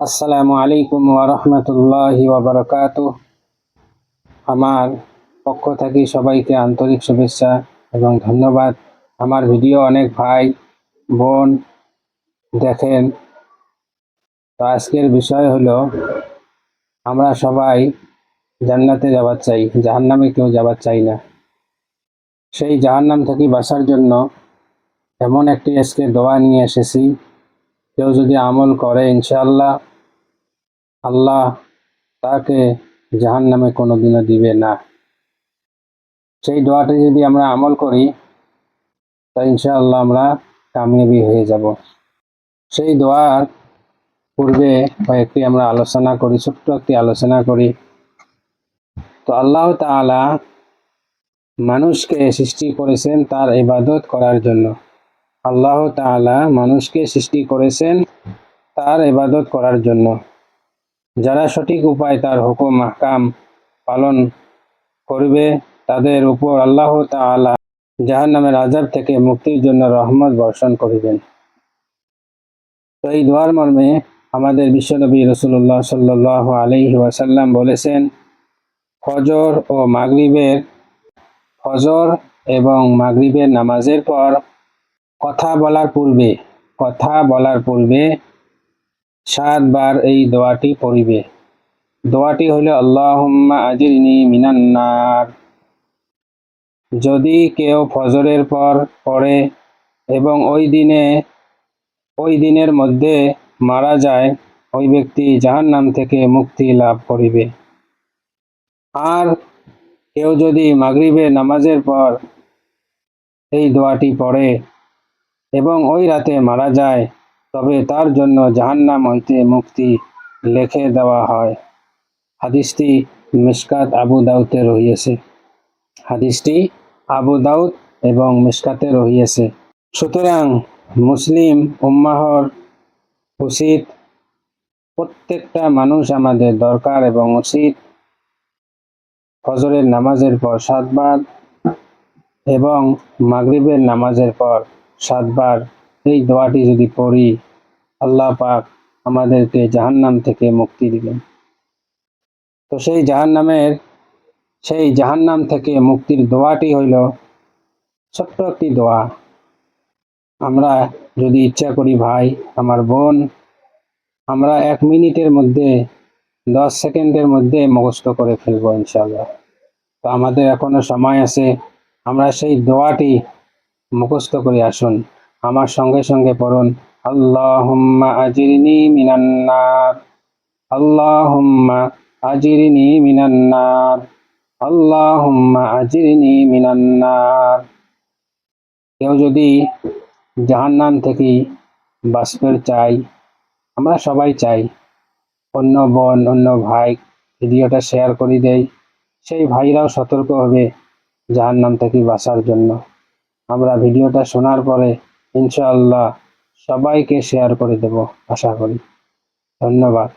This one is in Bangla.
আসসালামু আলাইকুম ওরহমতুল্লাহি ওবরকাত আমার পক্ষ থেকে সবাইকে আন্তরিক শুভেচ্ছা এবং ধন্যবাদ। আমার ভিডিও অনেক ভাই, বোন দেখেন। তো আজকের বিষয় হলো, আমরা সবাই জান্নাতে যাবার চাই, জাহান্নামে কেউ যাবার চাই না। সেই জাহান্নাম থেকে বাঁচার জন্য এমন একটি আজকে দোয়া নিয়ে এসেছি। কেউ যদি আমল করে, ইনশাআল্লাহ আল্লাহ তাকে জাহান নামে কোনোদিনও দিবে না। সেই দোয়াটি যদি আমরা আমল করি, তা ইনশাআল্লাহ আমরা কামিয়াবি হয়ে যাব। সেই দোয়ার পূর্বে কয়েকটি আমরা আলোচনা করি, ছোট্ট একটি আলোচনা করি। তো আল্লাহ তাআলা মানুষকে সৃষ্টি করেছেন তার ইবাদত করার জন্য। আল্লাহ তাআলা মানুষকে সৃষ্টি করেছেন তার ইবাদত করার জন্য। যারা সঠিক উপায় তার হুকুম আহকাম পালন করবে, তাদের উপর আল্লাহ তাআলা জাহান নামের আজাব থেকে মুক্তির জন্য রহমত বর্ষণ করিবেন। তো এই দোয়ার মর্মে আমাদের বিশ্বনবী রসুল্লাহ সাল্লাহ আলহি ওয়াসাল্লাম বলেছেন, ফজর ও মাগরিবের, ফজর এবং মাগরিবের নামাজের পর কথা বলার পূর্বে, কথা বলার পূর্বে সাতবার এই দোয়াটি পড়িবে। দোয়াটি হইল, আল্লাহুম্মা আজিরনি মিনান্নার যদি কেউ ফজরের পর পড়ে এবং ওই দিনে, ওই দিনের মধ্যে মারা যায়, ওই ব্যক্তি জাহান নাম থেকে মুক্তি লাভ করিবে। আর কেউ যদি মাগরিবে নামাজের পর এই দোয়াটি পড়ে এবং ওই রাতে মারা যায় তবে তার জন্য জাহান্নাম হইতে মুক্তি লেখে দেওয়া হয়। হাদিসটি মিসকাত আবু দাউতে রহিয়েছে। হাদিসটি আবু দাউদ এবং মিসকাতে রহিয়েছে। সুতরাং মুসলিম উম্মাহর উচিত প্রত্যেকটা মানুষ আমাদের দরকার এবং উচিত ফজরের নামাজের পর সাতবার এবং মাগরিবের নামাজের পর সাতবার। এই দোয়াটি যদি পড়ি আল্লাহ পাক আমাদেরকে জাহান্নাম থেকে মুক্তি দিবেন। তো সেই জাহান্নামের, সেই জাহান্নাম থেকে মুক্তির দোয়াটি হইল ছোট্ট একটি দোয়া। আমরা যদি ইচ্ছা করি ভাই, আমার বোন, আমরা এক মিনিটের মধ্যে, দশ সেকেন্ডের মধ্যে মুখস্থ করে ফেলব ইনশাল্লাহ তো আমাদের এখনও সময় আছে, আমরা সেই দোয়াটি মুখস্থ করে আসুন। আমার সঙ্গে সঙ্গে পড়ুন। আল্লাহুম্মা আজিরনি মিনান্নার আল্লাহুম্মা আজিরনি মিনান্নার আল্লাহুম্মা আজিরনি মিনান্নার কেউ যদি জাহান্নাম থেকে বাষ্পের চাই আমরা সবাই চাই অন্য বোন, অন্য ভাই ভিডিওটা শেয়ার করে দেয়। সেই ভাইরাও সতর্ক হবে জাহান্নাম থেকে বাঁচার জন্য। আমরা ভিডিওটা শোনার পরে ইনশাআল্লাহ সবাইকে শেয়ার করে দেব আশা করি। ধন্যবাদ।